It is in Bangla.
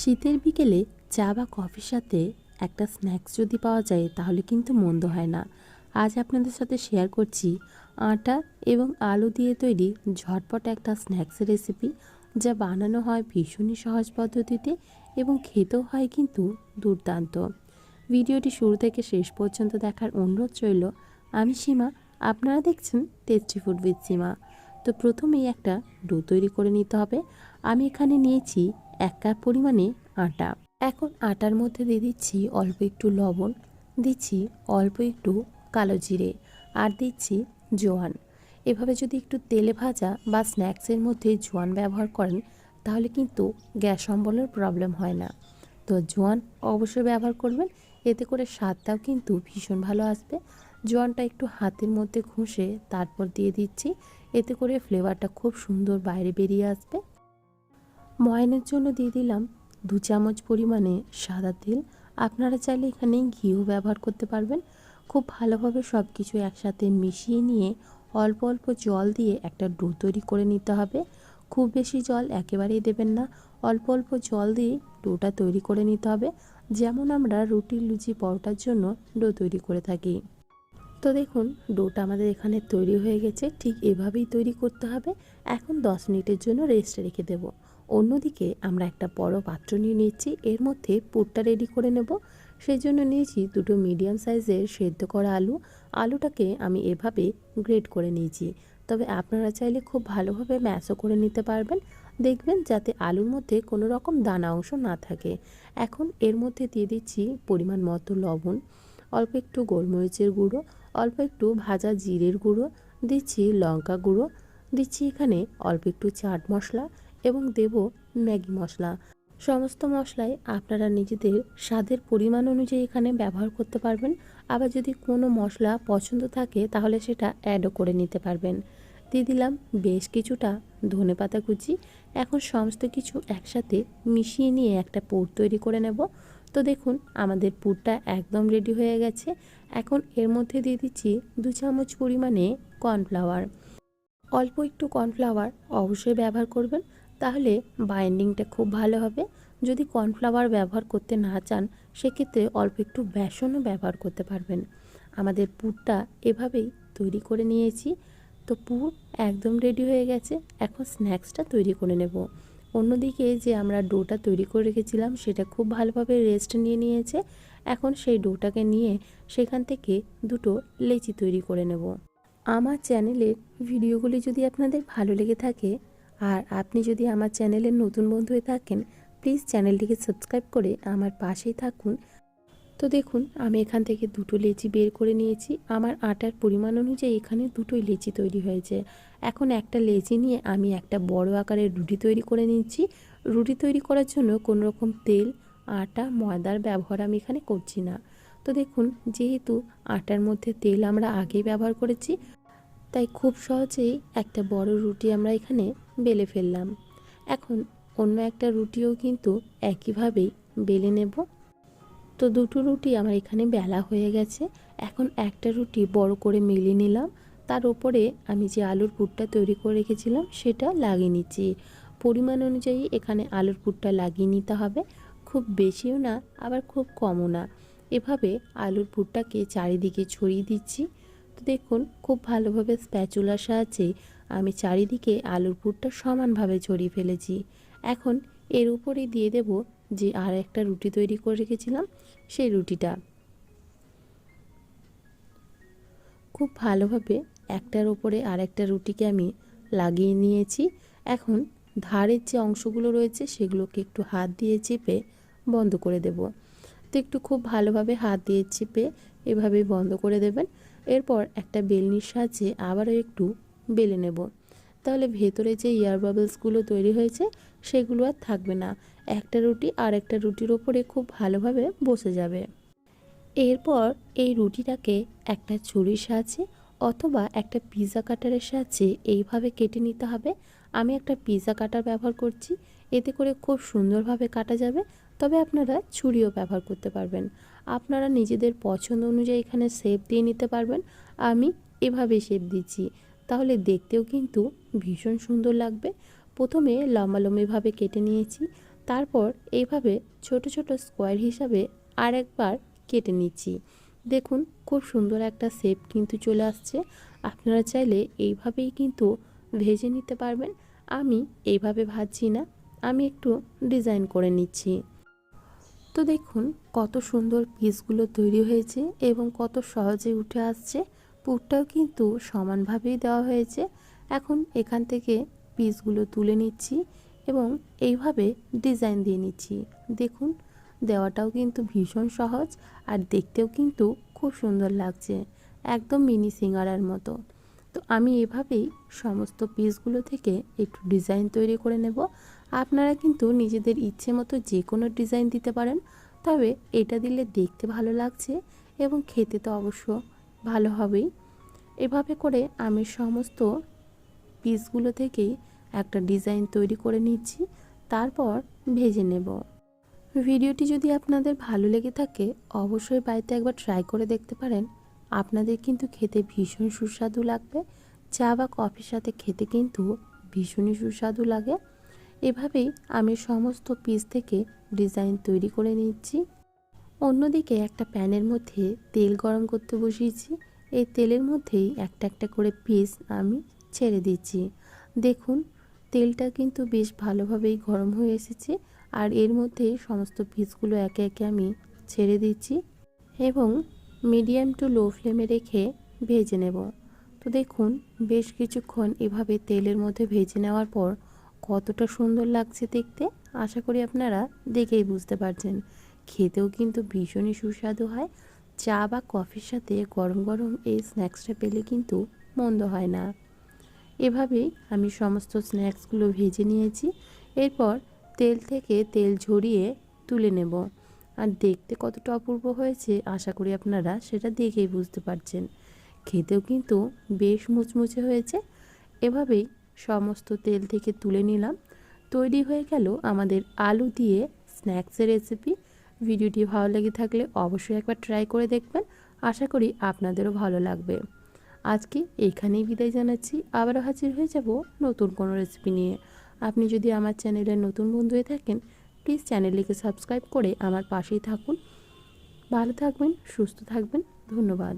শীতের বিকেলে চা বা কফির সাথে একটা স্ন্যাক্স যদি পাওয়া যায়, তাহলে কিন্তু মন্দ হয় না। আজ আপনাদের সাথে শেয়ার করছি আটা এবং আলু দিয়ে তৈরি ঝটপট একটা স্ন্যাক্সের রেসিপি, যা বানানো হয় ভীষণই সহজ পদ্ধতিতে এবং খেতেও হয় কিন্তু দুর্দান্ত। ভিডিওটি শুরু থেকে শেষ পর্যন্ত দেখার অনুরোধ রইল, আমি সীমা, আপনারা দেখছেন টেস্টি ফুড উইথ সীমা। তো প্রথমেই একটা ডো তৈরি করে নিতে হবে। আমি এখানে নিয়েছি এক কাপ পরিমাণে আটা। এখন আটার মধ্যে দিয়ে দিচ্ছি অল্প একটু লবণ, দিচ্ছি অল্প একটু কালো জিরে আর দিচ্ছি জোয়ান। এভাবে যদি একটু তেলে ভাজা বা স্ন্যাক্সের মধ্যে জোয়ান ব্যবহার করেন, তাহলে কিন্তু গ্যাস অম্বলের প্রবলেম হয় না। তো জোয়ান অবশ্যই ব্যবহার করবেন, এতে করে স্বাদটাও কিন্তু ভীষণ ভালো আসবে। জোয়ানটা একটু হাতের মধ্যে ঘষে তারপর দিয়ে দিচ্ছি, এতে করে ফ্লেভারটা খুব সুন্দর বাইরে বেরিয়ে আসবে। ময়নের জন্য দিয়ে দিলাম দু চামচ পরিমাণে সাদা তেল। আপনারা চাইলে এখানে ঘিও ব্যবহার করতে পারবেন। খুব ভালোভাবে সব কিছু একসাথে মিশিয়ে নিয়ে অল্প অল্প জল দিয়ে একটা ডো তৈরি করে নিতে হবে। খুব বেশি জল একেবারেই দেবেন না, অল্প অল্প জল দিয়ে ডোটা তৈরি করে নিতে হবে। যেমন আমরা রুটি লুচি পরোটার জন্য ডো তৈরি করে থাকি। তো দেখুন, ডোটা আমাদের এখানে তৈরি হয়ে গেছে। ঠিক এভাবেই তৈরি করতে হবে। এখন দশ মিনিটের জন্য রেস্ট রেখে দেব। অন্যদিকে আমরা একটা বড় পাত্র নিয়ে নিচ্ছি এর মধ্যে পুরটা রেডি করে নেব। সেই জন্য নিয়েছি দুটো মিডিয়াম সাইজের সেদ্ধ করা আলু। আলুটাকে আমি এভাবে গ্রেড করে নিয়েছি। তবে আপনারা চাইলে খুব ভালোভাবে ম্যাশও করে নিতে পারবেন। দেখবেন যাতে আলুর মধ্যে কোনো রকম দানা অংশ না থাকে। এখন এর মধ্যে দিয়ে দিচ্ছি পরিমাণ মতো লবণ, অল্প একটু গোলমরিচের গুঁড়ো অল্প একটু ভাজা জিরের গুঁড়ো, দিচ্ছি লঙ্কা গুঁড়ো, দিচ্ছি এখানে অল্প একটু চাট মশলা এবং দেব ম্যাগি মশলা। সমস্ত মশলাই আপনারা নিজেদের স্বাদের পরিমাণ অনুযায়ী এখানে ব্যবহার করতে পারবেন। আবার যদি কোনো মশলা পছন্দ থাকে, তাহলে সেটা অ্যাডও করে নিতে পারবেন। দিয়ে দিলাম বেশ কিছুটা ধনে পাতা কুচি। এখন সমস্ত কিছু একসাথে মিশিয়ে নিয়ে একটা পুর তৈরি করে নেব। তো দেখুন, আমাদের পুরটা একদম রেডি হয়ে গেছে। এখন এর মধ্যে দিয়ে দিচ্ছি দু চামচ পরিমাণে কর্নফ্লাওয়ার। অল্প একটু কর্নফ্লাওয়ার অবশ্যই ব্যবহার করবেন, তাহলে বাইন্ডিংটা খুব ভালো হবে। যদি কর্নফ্লাওয়ার ব্যবহার করতে না চান, সেক্ষেত্রে অল্প একটু বেসনও ব্যবহার করতে পারবেন। আমাদের পুরটা এভাবেই তৈরি করে নিয়েছি। তো পুর একদম রেডি হয়ে গেছে, এখন স্ন্যাক্সটা তৈরি করে নেব। অন্যদিকে যে আমরা ডোটা তৈরি করে রেখেছিলাম, সেটা খুব ভালোভাবে রেস্ট নিয়ে নিয়েছে। এখন সেই ডোটাকে নিয়ে সেখান থেকে দুটো লেচি তৈরি করে নেব। আমার চ্যানেলের ভিডিওগুলি যদি আপনাদের ভালো লেগে থাকে আর আপনি যদি আমার চ্যানেলের নতুন বন্ধু হয়ে থাকেন, প্লিজ চ্যানেলটিকে সাবস্ক্রাইব করে আমার পাশেই থাকুন। তো দেখুন, আমি এখান থেকে দুটো লেচি বের করে নিয়েছি। আমার আটার পরিমাণ অনুযায়ী এখানে দুটোই লেচি তৈরি হয়েছে। এখন একটা লেচি নিয়ে আমি একটা বড় আকারের রুটি তৈরি করে নিচ্ছি। রুটি তৈরি করার জন্য কোনো রকম তেল আটা, ময়দার ব্যবহার আমি এখানে করছি না। তো দেখুন, যেহেতু আটার মধ্যে তেল আমরা আগেই ব্যবহার করেছি, তাই খুব সহজেই একটা বড় রুটি আমরা এখানে বেলে ফেললাম। এখন অন্য একটা রুটিও কিন্তু একইভাবেই বেলে নেব। তো দুটো রুটি আমার এখানে বেলা হয়ে গেছে। এখন একটা রুটি বড় করে মেলে নিলাম। তার উপরে আমি যে আলুর পুরটা তৈরি করে রেখেছিলাম, সেটা লাগিয়ে নিচ্ছি। পরিমাণ অনুযায়ী এখানে আলুর পুরটা লাগিয়ে নিতে হবে। খুব বেশিও না, আবার খুব কমও না। এভাবে আলুর পুরটাকে চারিদিকে ছড়িয়ে দিচ্ছি। তো দেখুন, খুব ভালোভাবে স্প্যাচুলার সাহায্যে আমি চারিদিকে আলুর পুরটা সমানভাবে ছড়িয়ে ফেলেছি। এখন এর উপরে দিয়ে দেব যে আর একটা রুটি তৈরি করে রেখেছিলাম, সেই রুটিটা। খুব ভালোভাবে একটার ওপরে আর একটা রুটিকে আমি লাগিয়ে নিয়েছি। এখন ধারের যে অংশগুলো রয়েছে, সেগুলোকে একটু হাত দিয়ে চেপে বন্ধ করে দেব। তো একটু খুব ভালোভাবে হাত দিয়ে চেপে এভাবে বন্ধ করে দেবেন। এরপর একটা বেলনির সাহায্যে আবারও একটু বেলে নেব। তাহলে ভেতরে যে এয়ার বাবলসগুলো তৈরি হয়েছে, সেগুলো আর থাকবে না। একটা রুটি আর একটা রুটির ওপরে খুব ভালোভাবে বসে যাবে। এরপর এই রুটিটাকে একটা ছুরির সাহায্যে অথবা একটা পিৎজা কাটারের সাহায্যে এইভাবে কেটে নিতে হবে। আমি একটা পিৎজা কাটার ব্যবহার করছি। এতে করে খুব সুন্দরভাবে কাটা যাবে। তবে আপনারা ছুরিও ব্যবহার করতে পারবেন। আপনারা নিজেদের পছন্দ অনুযায়ী এখানে শেপ দিয়ে নিতে পারবেন। আমি এভাবে শেপ দিচ্ছি। তাহলে দেখতেও কিন্তু ভীষণ সুন্দর লাগবে। প্রথমে লম্বা লম্বিভাবে কেটে নিয়েছি। তারপর এইভাবে ছোট ছোট স্কোয়ার হিসাবে আরেকবার কেটে নিচ্ছি। দেখুন, খুব সুন্দর একটা শেপ কিন্তু চলে আসছে। আপনারা চাইলে এইভাবেই কিন্তু ভেজে নিতে পারবেন। আমি এইভাবে ভাজছি না। আমি একটু ডিজাইন করে নিচ্ছি। তো দেখুন কত সুন্দর পিসগুলো তৈরি হয়েছে এবং কত সহজে উঠে আসছে। পুরটাও কিন্তু সমানভাবেই দেওয়া হয়েছে। এখন এখান থেকে পিসগুলো তুলে নিচ্ছি এবং এইভাবে ডিজাইন দিয়ে নিচ্ছি। দেখুন, দেওয়াটাও কিন্তু ভীষণ সহজ আর দেখতেও কিন্তু খুব সুন্দর লাগছে। একদম মিনি সিঙ্গারার মতো। তো আমি এভাবেই সমস্ত পিসগুলো থেকে একটু ডিজাইন তৈরি করে নেব। আপনারা কিন্তু নিজেদের ইচ্ছে মতো যে কোনো ডিজাইন দিতে পারেন, তবে এটা দিলে দেখতে ভালো লাগছে এবং খেতে তো অবশ্য ভালো হবেই। এভাবে করে আমি সমস্ত পিসগুলো থেকেই একটা ডিজাইন তৈরি করে নিচ্ছি, তারপর ভেজে নেব। ভিডিওটি যদি আপনাদের ভালো লেগে থাকে, অবশ্যই বাড়িতে একবার ট্রাই করে দেখতে পারেন। আপনাদের কিন্তু খেতে ভীষণ সুস্বাদু লাগবে। চা বা কফির সাথে খেতে কিন্তু ভীষণই সুস্বাদু লাগে। এভাবেই আমি সমস্ত পিস থেকে ডিজাইন তৈরি করে নিচ্ছি। অন্যদিকে একটা প্যানের মধ্যে তেল গরম করতে বসিয়েছি। এই তেলের মধ্যেই একটা একটা করে পিস আমি ছেড়ে দিচ্ছি। দেখুন, তেলটা কিন্তু বেশ ভালোভাবেই গরম হয়ে এসেছে আর এর মধ্যে সমস্ত পিসগুলো একে একে আমি ছেড়ে দিচ্ছি। এবং মিডিয়াম টু লো ফ্লেমে রেখে ভেজে নেব। তো দেখুন, বেশ কিছুক্ষণ এভাবে তেলের মধ্যে ভেজে নেওয়ার পর কতটা সুন্দর লাগছে দেখতে, আশা করি আপনারা দেখেই বুঝতে পারছেন। খেতেও কিন্তু ভীষণই সুস্বাদু হয়। চা বা কফির সাথে গরম গরম এই স্ন্যাক্সটা পেলে কিন্তু মন্দ হয় না। এভাবেই আমি সমস্ত স্ন্যাক্সগুলো ভেজে নিয়েছি। এরপর তেল থেকে তেল ঝরিয়ে তুলে নেব। আর দেখতে কতটা অপূর্ব হয়েছে, আশা করি আপনারা সেটা দেখেই বুঝতে পারছেন। খেতেও কিন্তু বেশ মুচমুচে হয়েছে। এভাবেই সমস্ত তেল থেকে তুলে নিলাম। তৈরি হয়ে গেল আমাদের আলু দিয়ে স্ন্যাক্সের রেসিপি। ভিডিওটি ভালো লেগে থাকলে অবশ্যই একবার ট্রাই করে দেখবেন। আশা করি আপনাদেরও ভালো লাগবে। আজকে এইখানেই বিদায় জানাচ্ছি। আবারও হাজির হয়ে যাব নতুন কোনো রেসিপি নিয়ে। আপনি যদি আমার চ্যানেলের নতুন বন্ধু হয়ে থাকেন প্লিজ চ্যানেলটিকে সাবস্ক্রাইব করে আমার পাশেই থাকুন। ভালো থাকবেন সুস্থ থাকবেন। ধন্যবাদ।